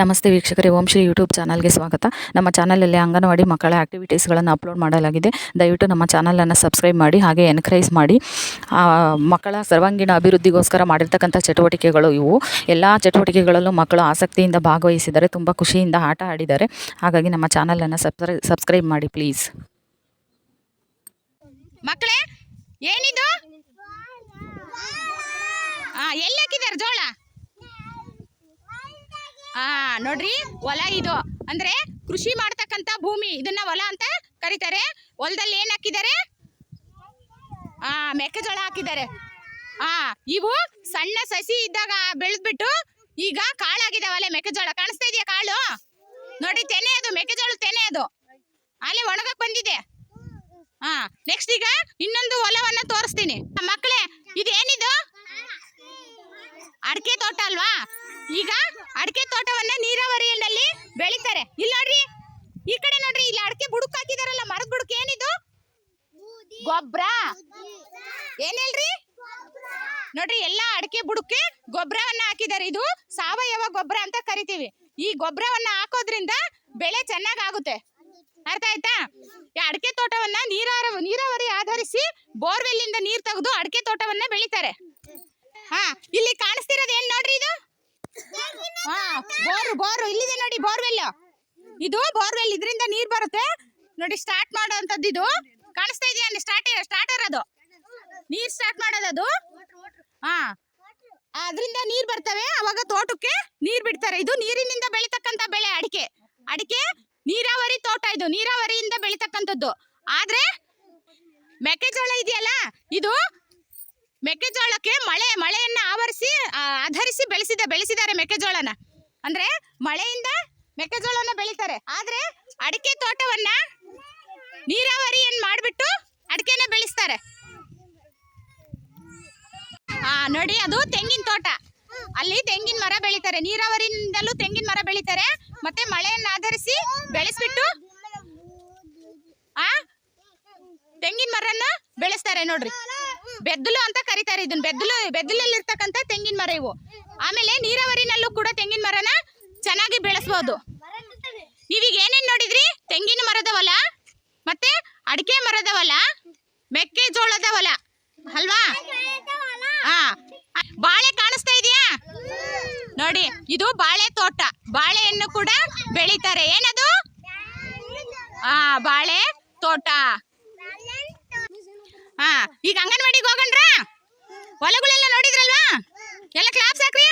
ನಮಸ್ತೆ ವೀಕ್ಷಕರೇ, ಓಂ ಶ್ರೀ ಯೂಟ್ಯೂಬ್ ಚಾನಲ್ಗೆ ಸ್ವಾಗತ. ನಮ್ಮ ಚಾನಲಲ್ಲಿ ಅಂಗನವಾಡಿ ಮಕ್ಕಳ ಆ್ಯಕ್ಟಿವಿಟೀಸ್ಗಳನ್ನು ಅಪ್ಲೋಡ್ ಮಾಡಲಾಗಿದೆ. ದಯವಿಟ್ಟು ನಮ್ಮ ಚಾನಲನ್ನು ಸಬ್ಸ್ಕ್ರೈಬ್ ಮಾಡಿ, ಹಾಗೆ ಎನ್ಕರೇಜ್ ಮಾಡಿ. ಮಕ್ಕಳ ಸರ್ವಾಂಗೀಣ ಅಭಿವೃದ್ಧಿಗೋಸ್ಕರ ಮಾಡಿರ್ತಕ್ಕಂಥ ಚಟುವಟಿಕೆಗಳು ಇವು. ಎಲ್ಲ ಚಟುವಟಿಕೆಗಳಲ್ಲೂ ಮಕ್ಕಳು ಆಸಕ್ತಿಯಿಂದ ಭಾಗವಹಿಸಿದರೆ ತುಂಬ ಖುಷಿಯಿಂದ ಆಟ ಆಡಿದ್ದಾರೆ ಹಾಗಾಗಿ ನಮ್ಮ ಚಾನಲನ್ನು ಸಬ್ಸ್ಕ್ರೈ, ಸಬ್ಸ್ಕ್ರೈಬ್ ಮಾಡಿ ಪ್ಲೀಸ್. ಮಕ್ಕಳೇ, ಏನಿದು? ಹಾಕಿದಾರೆ ಜೋಳ? ಆ, ನೋಡ್ರಿ, ಹೊಲ ಇದು. ಅಂದ್ರೆ ಕೃಷಿ ಮಾಡ್ತಕ್ಕಂತ ಭೂಮಿ, ಇದನ್ನ ಹೊಲ ಅಂತ ಕರೀತಾರೆ. ಹೊಲದಲ್ಲಿ ಏನ್ ಹಾಕಿದ್ದಾರೆ? ಆ, ಮೆಕ್ಕೆಜೋಳ ಹಾಕಿದ್ದಾರೆ. ಆ, ಇವು ಸಣ್ಣ ಸಸಿ ಇದ್ದಾಗ ಬೆಳೆದ್ಬಿಟ್ಟು ಈಗ ಕಾಳಾಗಿದಾವಲ್ಲ ಮೆಕ್ಕೆಜೋಳ. ಕಾಣಿಸ್ತಾ ಇದೆಯಾ ಕಾಳು? ನೋಡಿ, ತೆನೆ ಅದು ಮೆಕ್ಕೆಜೋಳ ತೆನೆ ಅದು. ಅಲ್ಲಿ ಒಣಗಕ್ ಬಂದಿದೆ. ಹಾ ನೆಕ್ಸ್ಟ್ ಈಗ ಇನ್ನೊಂದು ಹೊಲವನ್ನ ತೋರಿಸ್ತೀನಿ. ಮಕ್ಕಳೇ, ಇದೇನಿದು? ಅಡಿಕೆ ತೋಟ ಅಲ್ವಾ? ಈಗ ಅಡಿಕೆ ತೋಟವನ್ನ ನೀರಾವರಿಯಲ್ಲಿ ಬೆಳಿತಾರೆ. ಇಲ್ಲಿ ನೋಡ್ರಿ, ಈ ಕಡೆ ನೋಡ್ರಿ, ಇಲ್ಲಿ ಅಡಿಕೆ ಬುಡಕ್ ಹಾಕಿದಾರಲ್ಲ, ಮರದ ಬುಡಕ್ ಏನಿದು? ಗೊಬ್ಬರ ಏನ್ ಹೇಳ್ರಿ? ನೋಡ್ರಿ, ಎಲ್ಲಾ ಅಡಿಕೆ ಬುಡಕ್ಕೆ ಗೊಬ್ಬರವನ್ನ ಹಾಕಿದ್ದಾರೆ ಇದು ಸಾವಯವ ಗೊಬ್ಬರ ಅಂತ ಕರಿತೀವಿ. ಈ ಗೊಬ್ಬರವನ್ನ ಹಾಕೋದ್ರಿಂದ ಬೆಳೆ ಚೆನ್ನಾಗಾಗುತ್ತೆ. ಅರ್ಥ ಆಯ್ತಾ? ಅಡಿಕೆ ತೋಟವನ್ನ ನೀರಾವರಿ ನೀರಾವರಿ ಆಧರಿಸಿ ಬೋರ್ವೆಲ್ ಇಂದ ನೀರ್ ತೆಗೆದು ಅಡಿಕೆ ತೋಟವನ್ನ ಬೆಳಿತಾರೆ. ಹಾ, ಇಲ್ಲಿ ಕಾಣಿಸ್ತಿರೋದು ಏನ್ ನೋಡ್ರಿ ಇದು? ಹಾ ಬೋರ್ ಬೋರ್ ಇಲ್ಲಿದೆ ನೋಡಿ, ಬೋರ್ವೆಲ್. ಇದು ಬೋರ್ವೆಲ್, ಇದರಿಂದ ನೀರ್ ಬರುತ್ತೆ. ನೋಡಿ ಸ್ಟಾರ್ಟ್ ಮಾಡೋಂಥದ್ದು ಇದು. ಕಾಣಿಸ್ತಾ ಇದೆಯಾ? ಸ್ಟಾರ್ಟ್ ಸ್ಟಾರ್ಟರ್ ಅದು. ನೀರ್ ಸ್ಟಾರ್ಟ್ ಮಾಡೋದು ಅದು. ಹಾ. ಅದರಿಂದ ನೀರ್ ಬರ್ತವೆ. ಅವಾಗ ತೋಟಕ್ಕೆ ನೀರ್ ಬಿಡ್ತಾರೆ. ಇದು ನೀರಿನಿಂದ ಬೆಳಿತಕ್ಕಂತ ಬೆಳೆ, ಅಡಿಕೆ. ಅಡಿಕೆ, ನೀರಾವರಿ ತೋಟ ಇದು. ನೀರಾವರಿಯಿಂದ ಬೆಳಿತಕ್ಕಂಥದ್ದು. ಆದ್ರೆ, ಮೆಕ್ಕೆಜೋಳ ಇದೆಯಲ್ಲ? ಇದು ಮೆಕ್ಕೆಜೋಳಕ್ಕೆ ಮಳೆ, ಮಳೆಯನ್ನ ಆವರಿಸಿ ಆಧರಿಸಿ ಬೆಳೆಸಿದ, ಬೆಳೆಸಿದ್ದಾರೆ ಮೆಕ್ಕೆಜೋಳನ. ಅಂದ್ರೆ ಮಳೆಯಿಂದ ಮೆಕ್ಕೆಜೋಳನ ಬೆಳಿತಾರೆ. ಆದ್ರೆ ಅಡಿಕೆ ತೋಟವನ್ನ ನೀರಾವರಿಯನ್ನು ಮಾಡ್ಬಿಟ್ಟು ಅಡಿಕೆನ ಬೆಳೆಸ್ತಾರೆ. ಆ, ನೋಡಿ ಅದು ತೆಂಗಿನ ತೋಟ. ಅಲ್ಲಿ ತೆಂಗಿನ ಮರ ಬೆಳಿತಾರೆ. ನೀರಾವರಿಯಿಂದಲೂ ತೆಂಗಿನ ಮರ ಬೆಳಿತಾರೆ. ಮತ್ತೆ ಮಳೆಯನ್ನ ಆಧರಿಸಿ ಬೆಳೆಸ್ಬಿಟ್ಟು, ಆ, ತೆಂಗಿನ ಮರನ್ನ ಬೆಳೆಸ್ತಾರೆ ನೋಡ್ರಿ. ಬೆದ್ದಲು ಅಂತ ಕರಿತಾರೆ ಇದನ್ನ. ಬೆದ್ದಲು ಬೆದ್ದಲಲ್ಲಿ ಇರ್ತಕ್ಕಂಥ ತೆಂಗಿನ ಮರ ಇವು. ಆಮೇಲೆ ನೀರಾವರಿನಲ್ಲೂ ಕೂಡ ತೆಂಗಿನ ಮರನ ಚೆನ್ನಾಗಿ ಬೆಳೆಸ್ಬೋದು. ನೀವೀಗ ಏನೇನ್ ನೋಡಿದ್ರಿ? ತೆಂಗಿನ ಮರದ ಹೊಲ ಮತ್ತೆ ಅಡಿಕೆ ಮರದ ಹೊಲ, ಮೆಕ್ಕೆಜೋಳದ ಹೊಲ. ಅಲ್ವಾ? ಆ. ಬಾಳೆ ಕಾಣಿಸ್ತಾ ಇದೆಯಾ? ನೋಡಿ, ಇದು ಬಾಳೆ ತೋಟ. ಬಾಳೆಯನ್ನು ಕೂಡ ಬೆಳಿತಾರೆ. ಏನದು? ಆ, ಬಾಳೆ ತೋಟ. ಹಾ ಈಗ ಅಂಗನವಾಡಿಗೆ ಹೋಗಣ್ರಾ ಹೊಲಗಳೆಲ್ಲ ನೋಡಿದ್ರಲ್ವಾ ಎಲ್ಲ ಕ್ಲಾಪ್ಸ್ ಹಾಕ್ರಿ